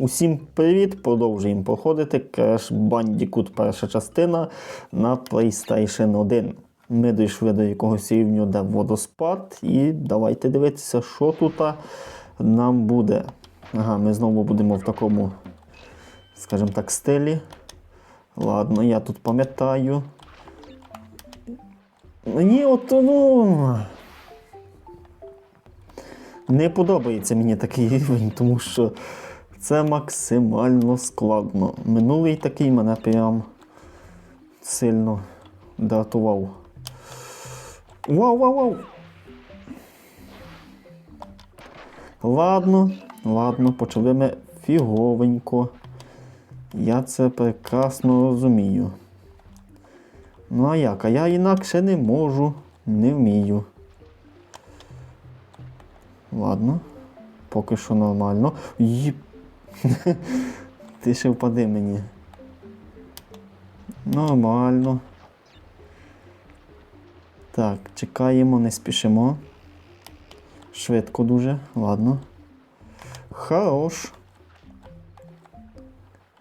Усім привіт! Продовжуємо проходити Crash Bandicoot перша частина на PlayStation 1. Ми дійшли до якогось рівню, де водоспад, і давайте дивитися, що тут нам буде. Ага, ми знову будемо в такому, скажімо так, стилі. Ладно, я тут пам'ятаю. Мені от ну. Не подобається мені такий рівень, тому що це максимально складно. Минулий такий мене прям сильно дратував. Вау, вау, вау! Ладно, ладно, почали ми фіговенько. Я це прекрасно розумію. Ну а як? А я інакше не можу, не вмію. Ладно, поки що нормально. Їп. Ти ще впади мені. Нормально. Так, чекаємо, не спішимо. Швидко дуже, ладно. Хорош.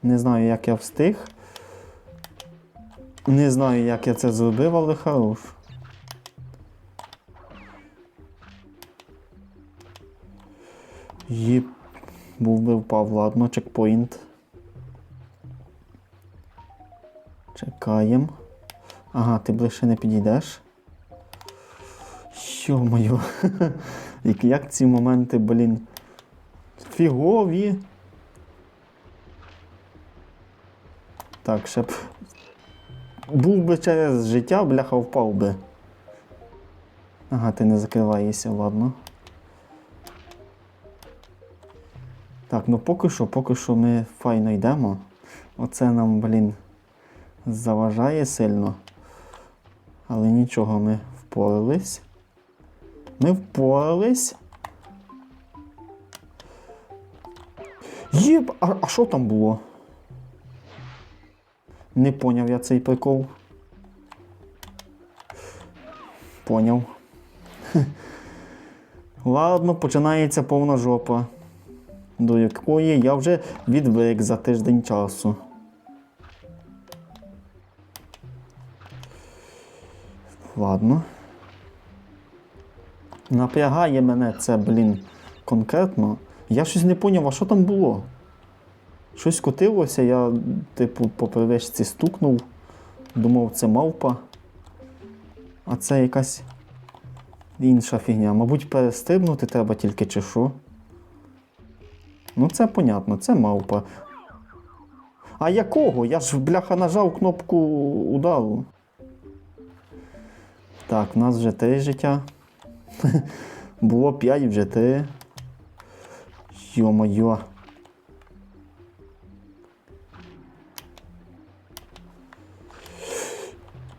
Не знаю, як я встиг. Не знаю, як я це зробив, але хорош. Їп. Був би впав, ладно, чекпоінт. Чекаємо. Ага, ти ближче не підійдеш. Йо-моє. Як, як ці моменти, блін. Фігові. Так, ще б. Був би через життя, бляха впав би. Ага, ти не закриваєшся, ладно. Так, ну поки що, поки що ми файно йдемо. Оце нам, блін, заважає сильно. Але нічого, ми впорались. Ми впорались. Єб, а, що там було? Не поняв я цей прикол. Поняв. Ладно, починається повна жопа до якої я вже відвик за тиждень часу. Ладно. Напрягає мене це, блін, конкретно. Я щось не поняв, а що там було? Щось котилося, я, типу, по привичці стукнув, думав, це мавпа. А це якась інша фігня. Мабуть, перестрибнути треба тільки чи що. Ну, це понятно, це мавпа. А якого? Я ж бляха нажав кнопку удару. Так, у нас вже три життя. Було п'ять, вже три. Йо-моє.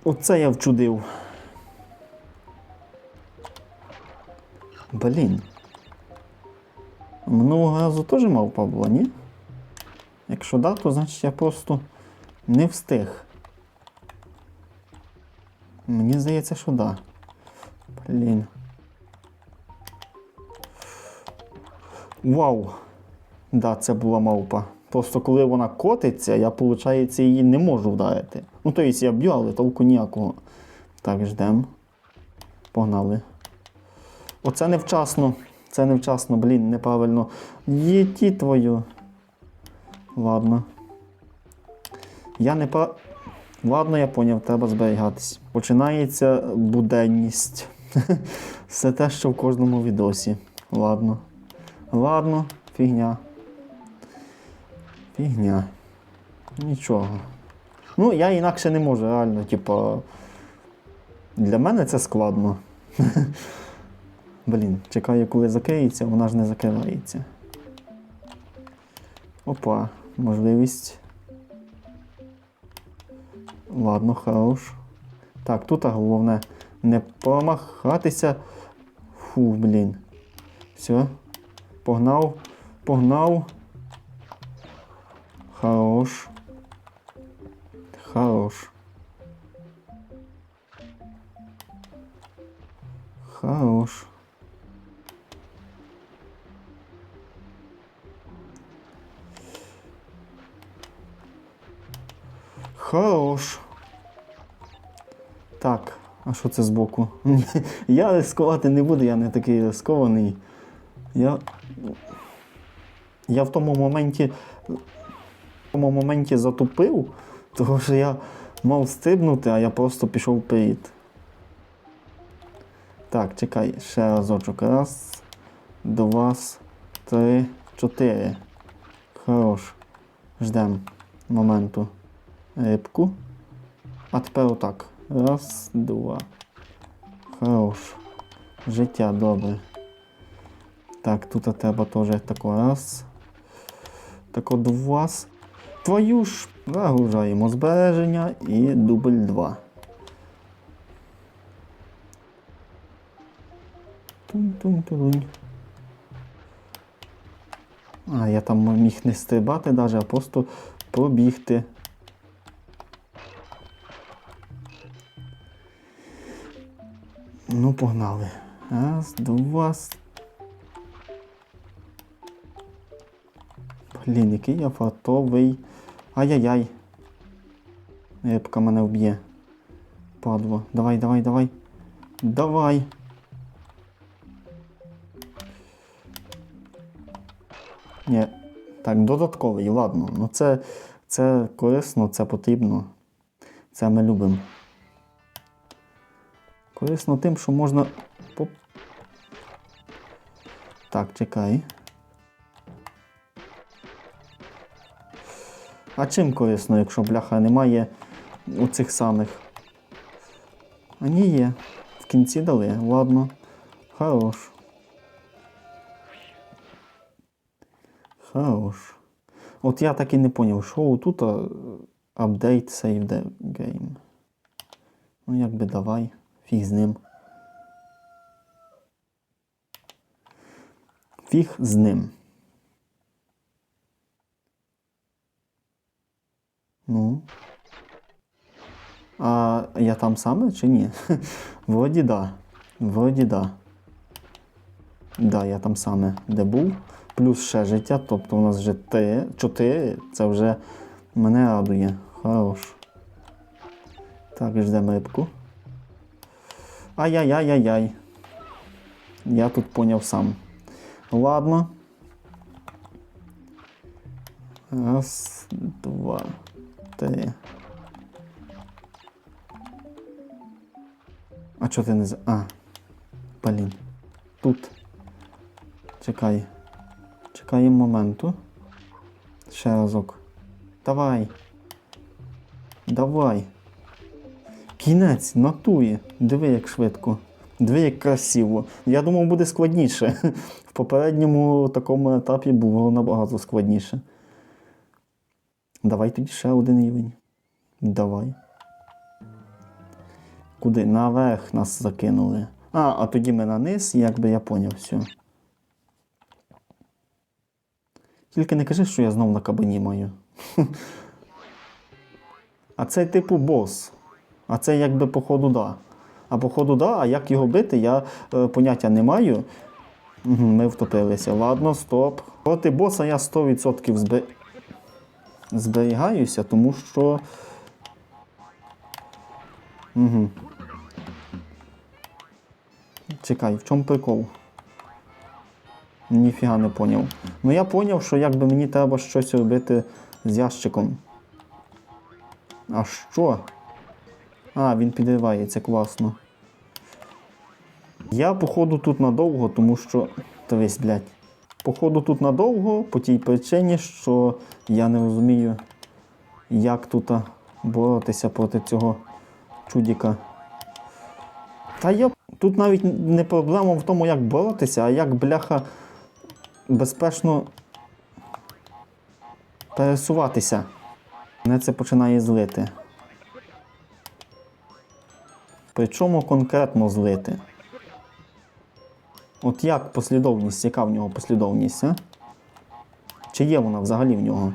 Оце я вчудив. Блін. Минулого разу теж мавпа була, ні? Якщо да, то значить я просто не встиг. Мені здається, що да. Блін. Вау! Да, це була мавпа. Просто коли вона котиться, я, виходить, її не можу вдарити. Ну, тобто я б'ю, але толку ніякого. Так, ждемо. Погнали. Оце невчасно. Це невчасно, блін, неправильно. Єті твою. Ладно. Я не па. Ладно, я поняв, треба зберігатись. Починається буденність. Все те, що в кожному відосі. Ладно. Ладно, фігня. Фігня. Нічого. Ну, я інакше не можу, реально, типа. Для мене це складно. Блін, чекаю, коли закриється, вона ж не закривається. Опа, можливість. Ладно, хорош. Так, тут головне не промахатися. Фу, блін. Все. Погнав. Погнав. Хорош. Хорош. Хорош. Хорош. Так, а що це збоку? Я ризикувати не буду, я не такий рискований. Я. Я в тому моменті. В тому моменті затупив, тому що я мав стрибнути, а я просто пішов вперед. Так, чекай, ще разочок. Раз, два, три, чотири. Хорош. Ждем моменту. Рибку. А тепер отак. Раз, два. Хорош. Життя добре. Так, тут треба теж тако раз. Тако два. Твою ж загружаємо збереження і дубль 2. Тунь-тунь-тунь. А, я там міг не стрибати навіть, а просто пробігти. Ну, погнали. Раз, два. Блін, який я фартовий. Ай-яй-яй. Рибка мене вб'є. Падло. Давай, давай, давай. Давай. Ні. Так, додатковий, ладно. Ну це, це корисно, це потрібно. Це ми любимо. Корисно тим, що можна. Так, чекай. А чим корисно, якщо бляха немає оцих самих? А ні є. В кінці дали. Ладно. Хорош. Хорош. От я так і не поняв, що тут апдейт save the game. Ну якби давай, фіг з ним. Фіг з ним. Ну. А я там саме чи ні? Вроді да. Вроді да. Да, я там саме де був. Плюс ще життя, тобто у нас вже 3, 4, це вже мене радує. Хорош. Так, ждемо рибку. Ай-яй-яй-яй-яй. Я тут поняв сам. Ладно. Раз, два, три. А чого ти не за. А. Блін. Тут. Чекай. Чекаємо моменту. Ще разок. Давай. Давай. Кінець натує. Диви, як швидко. Диви, як красиво. Я думав, буде складніше. В попередньому такому етапі було набагато складніше. Давай тоді ще один рівень. Давай. Куди? Наверх нас закинули. А, а тоді ми на низ, якби я поняв все. Тільки не кажи, що я знов на кабані маю. А це типу бос. А це якби походу да. А походу да, а як його бити, я е, поняття не маю. Ми втопилися. Ладно, стоп. Проти боса я 100% збе... зберігаюся, тому що. Угу. Чекай, в чому прикол? Ніфіга не поняв. Ну я поняв, що якби мені треба щось робити з ящиком. А що? А, він підривається, класно. Я, походу, тут надовго, тому що. Дивись, блядь. Походу тут надовго, по тій причині, що я не розумію, як тут боротися проти цього чудіка. Та я тут навіть не проблема в тому, як боротися, а як бляха безпечно пересуватися. Мене це починає злити. Причому конкретно злити. От як послідовність, яка в нього послідовність, а? Чи є вона взагалі в нього?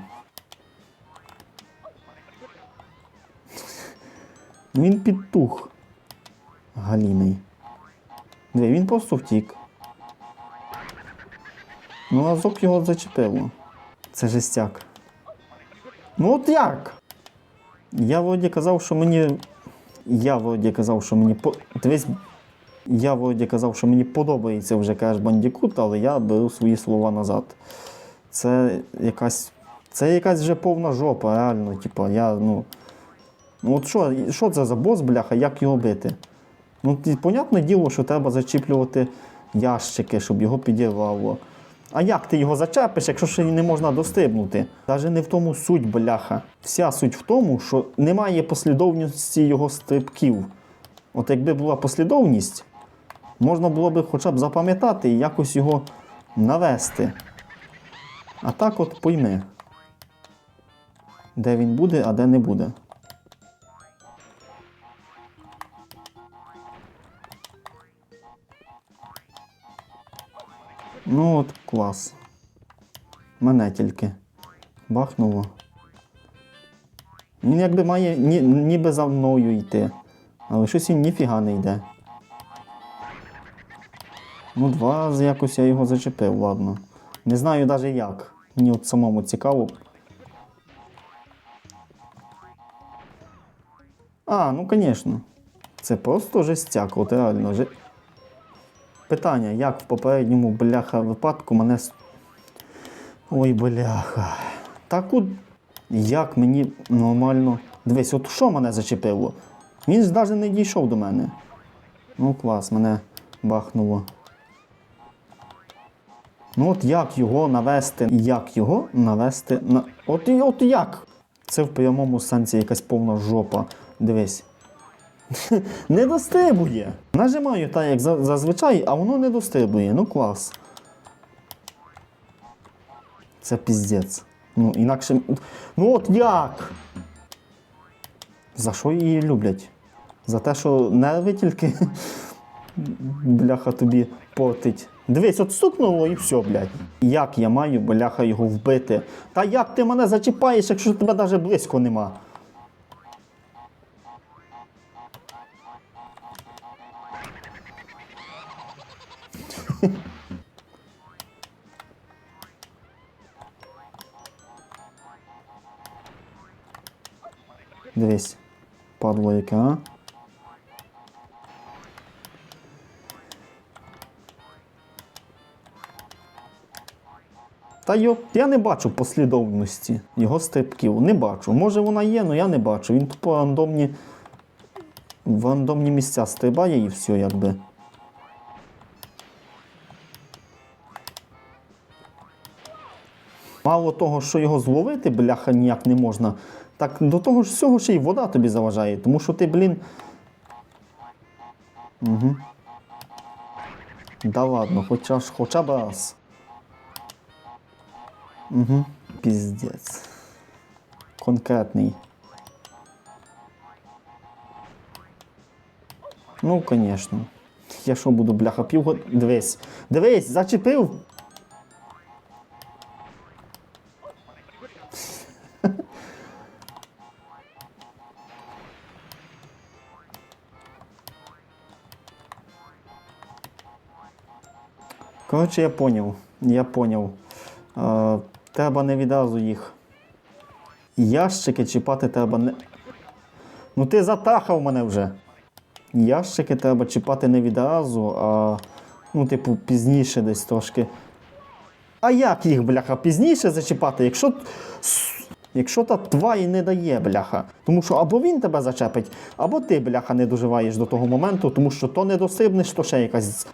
Він підтух. Галіний. Диви, він просто втік. Ну, разок його зачепило. Це жестяк. Ну от як? Я вроді казав, що мені. Я вроді казав, що мені по. Дивись, я вроді казав, що мені подобається вже Crash Bandicoot, але я беру свої слова назад. Це якась. Це якась вже повна жопа, реально. Типа, я, ну. Ну от що, що це за бос, бляха, як його бити? Ну, понятне діло, що треба зачіплювати ящики, щоб його підірвало. А як ти його зачепиш, якщо ще не можна достигнути? Навіть не в тому суть, бляха. Вся суть в тому, що немає послідовності його стрибків. От якби була послідовність, можна було би хоча б запам'ятати і якось його навести. А так от пойми, де він буде, а де не буде. Ну от клас. Мене тільки бахнуло. Він якби має ні, ніби за мною йти. Але щось він ніфіга не йде. Ну, два якось я його зачепив, ладно. Не знаю навіть як. Мені от самому цікаво. А, ну звісно. Це просто жестяк, от реально. Питання, як в попередньому бляха випадку мене. Ой, бляха. Так от як мені нормально. Дивись, от що мене зачепило? Він ж навіть не дійшов до мене. Ну, клас, мене бахнуло. Ну от як його навести? Як його навести на. От, от як? Це в прямому сенсі якась повна жопа. Дивись. не дострибує. Нажимаю так, як зазвичай, а воно не дострибує. Ну клас. Це піздець. Ну, інакше. Ну от як? За що її люблять? За те, що нерви тільки бляха тобі портить. Дивись, от стукнуло і все, блядь. Як я маю, бляха, його вбити? Та як ти мене зачіпаєш, якщо тебе навіть близько нема? Дивись, падло яке, а? Та йо, я не бачу послідовності його стрибків. Не бачу. Може вона є, але я не бачу. Він тупо рандомні, в рандомні місця стрибає і все якби. Мало того, що його зловити, бляха, ніяк не можна. Так до того ж всього ще й вода тобі заважає, тому що ти, блін. Угу. Да ладно, хоча ж хоча б раз. Угу. Піздець. Конкретний. Ну, звісно. Я що буду, бляха, півгод... Дивись. Дивись, зачепив. Коротше, я поняв. Я поняв. Е, треба не відразу їх. Ящики чіпати треба не. Ну ти затахав мене вже. Ящики треба чіпати не відразу, а ну, типу, пізніше десь трошки. А як їх, бляха, пізніше зачіпати, якщо. Якщо та тварь не дає, бляха. Тому що або він тебе зачепить, або ти, бляха, не доживаєш до того моменту, тому що то не досибнеш, то ще якась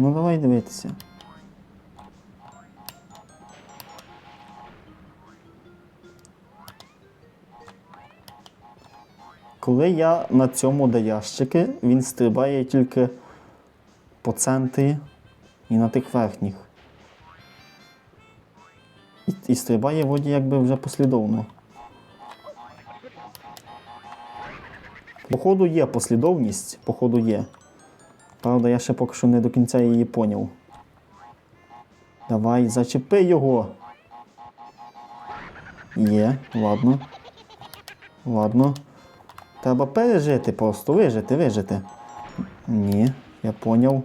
Ну давай дивитися. Коли я на цьому де ящики, він стрибає тільки по центрі і на тих верхніх. І, і стрибає воді якби вже послідовно. Походу є послідовність, походу є. Правда, я ще поки що не до кінця її поняв. Давай, зачепи його. Є, ладно. Ладно. Треба пережити просто, вижити, вижити. Ні, я поняв.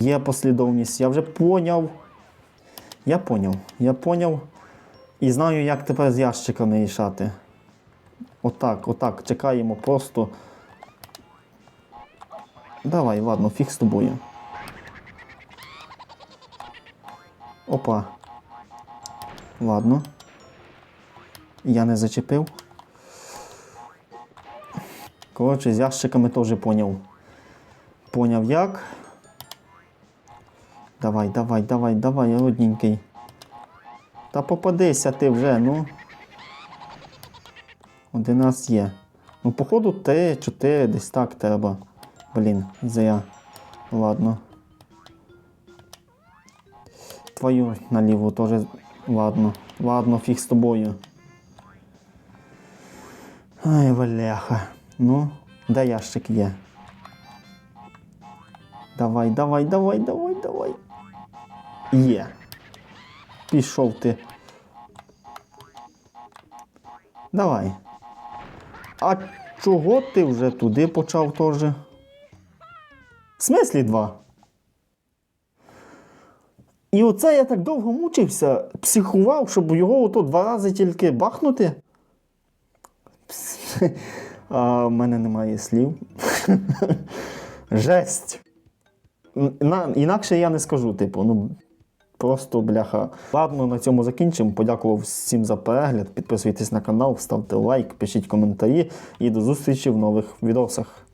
Є послідовність, я вже поняв. Я поняв, я поняв. І знаю, як тепер з ящиками рішати. Отак, отак, чекаємо просто. Давай, ладно, фіг з тобою. Опа. Ладно. Я не зачепив. Коротше, з ящиками теж поняв. Поняв як. Давай, давай, давай, давай, родненький. Та попадися ти вже, ну. Один раз є. Ну, походу, 3, 4, десь так треба. Блін, зря. Ладно. Твою наліву теж. Ладно. Ладно, фіг з тобою. Ай, валяха. Ну, де ящик є? Давай, давай, давай, давай, давай. Є. Пішов ти. Давай. А чого ти вже туди почав теж? В смислі два? І оце я так довго мучився, психував, щоб його ото два рази тільки бахнути. Пс, А в мене немає слів. Жесть. На, інакше я не скажу, типу, ну просто бляха. Ладно, на цьому закінчимо. Подякував всім за перегляд. Підписуйтесь на канал, ставте лайк, пишіть коментарі і до зустрічі в нових відосах.